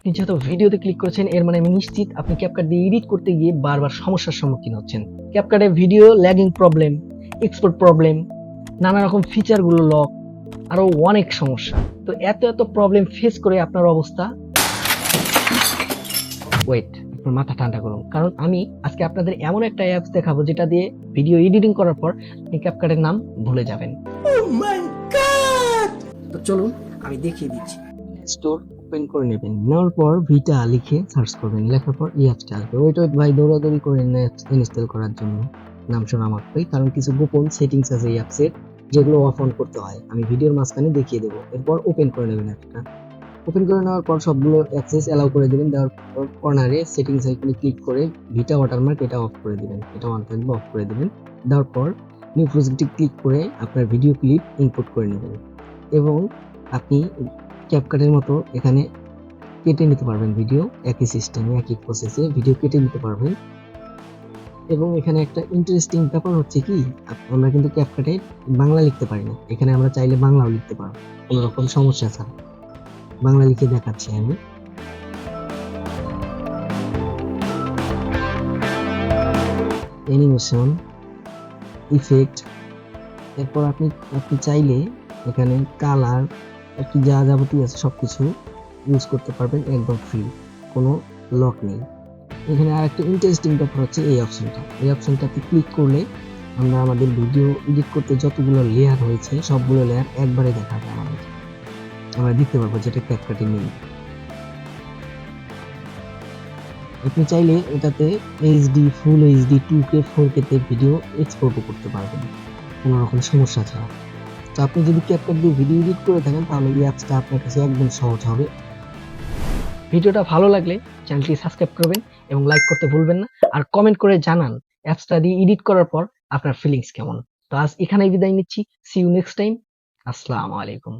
আপনি যেহেতু ভিডিওতে ক্লিক করেছেন এর মানে আমি নিশ্চিত আপনি ক্যাপকাট দিয়ে এডিট করতে গিয়ে বারবার সমস্যার সম্মুখীন হচ্ছেন। ক্যাপকাটে video lagging problem export problem নানা রকম ফিচারগুলো লক আরও অনেক সমস্যা। তো এত এত প্রবলেম ফেস করে আপনার অবস্থা? ওয়েট আপনার মাথা ঠান্ডা করুন। কারণ আমি আজকে আপনাদের এমন একটা অ্যাপস দেখাবো যেটা দিয়ে ভিডিও এডিটিং করার পর আপনি ক্যাপকাটের নাম ভুলে যাবেন। তো চলুন আমি দেখিয়ে দিচ্ছি। স্টোর ওপেন করে নেবেন। নেওয়ার পর ভিটা লিখে সার্চ করবেন। লেখার পর এই অ্যাপসটা আসবে। ওয়েট ওয়েট ভাই দৌড়াদৌড়ি করে ইনস্টল করার জন্য। নাম শোনা মাত্রই। কারণ কিছু গোপন সেটিংস আছে এই অ্যাপসের, যেগুলো অফ অন করতে হয়। আমি ভিডিওর মাঝখানে দেখিয়ে দেবো। এরপর ওপেন করে নেবেন অ্যাপটা ওপেন করে নেওয়ার পর সবগুলো অ্যাক্সেস অ্যালাউ করে দেবেন। দেওয়ার পর কর্নারে সেটিংস আইকনে ক্লিক করে ভিটা ওয়াটারমার্ক এটা অফ করে দিবেন। এটা অন থাকবে অফ করে দিবেন। দেওয়ার পর নিউ প্রজেক্টে ক্লিক করে আপনার ভিডিও ক্লিপ ইনপুট করে নেবেন। এবং আপনি ক্যাপকাটের মতো এখানে কেটে নিতে পারবেন ভিডিও, একই সিস্টেমে একই প্রসেসে ভিডিও কেটে নিতে পারবেন। এবং এখানে একটা ইন্টারেস্টিং ব্যাপার হচ্ছে কি, আমরা কিন্তু ক্যাপকাটে বাংলা লিখতে পারি না। এখানে আমরা চাইলে বাংলাও লিখতে পারব, কোনো রকম সমস্যা ছাড়া। বাংলা লিখে দেখাচ্ছি আমি। অ্যানিমেশন ইফেক্ট এরপর আপনি আপনি চাইলে এখানে কালার কি যা যাবতীয় আছে সব কিছু ইউজ করতে পারবেন একদম ফ্রি কোনো লক নেই। এখানে আর একটা ইন্টারেস্টিং ব্যাপার হচ্ছে এই অপশনটা এই অপশনটাতে ক্লিক করলে আমরা আমাদের ভিডিও এডিট করতে যতগুলো লেয়ার হয়েছে, সবগুলো লেয়ার একবারে দেখা আমাদের। আমরা দেখতে পারব যেটা ক্যাপকাটে নেই। আপনি চাইলে এটাতে HD full HD two K four কেতে ভিডিও এক্সপোর্টও করতে পারবেন। কোনো রকম সমস্যা ছাড়া। আপনি যদি ক্যাপকাট দিয়ে ভিডিও এডিট করে থাকেন, তাহলে এই অ্যাপসটা আপনার কাছে একদম সহজ হবে। ভিডিওটা ভালো লাগলে চ্যানেলটি সাবস্ক্রাইব করবেন এবং লাইক করতে ভুলবেন না। আর কমেন্ট করে জানান, অ্যাপসটা দিয়ে এডিট করার পর আপনার ফিলিংস কেমন। তো আজ এখানেই বিদায় নিচ্ছি। সি ইউ নেক্সট টাইম আসসালামু আলাইকুম।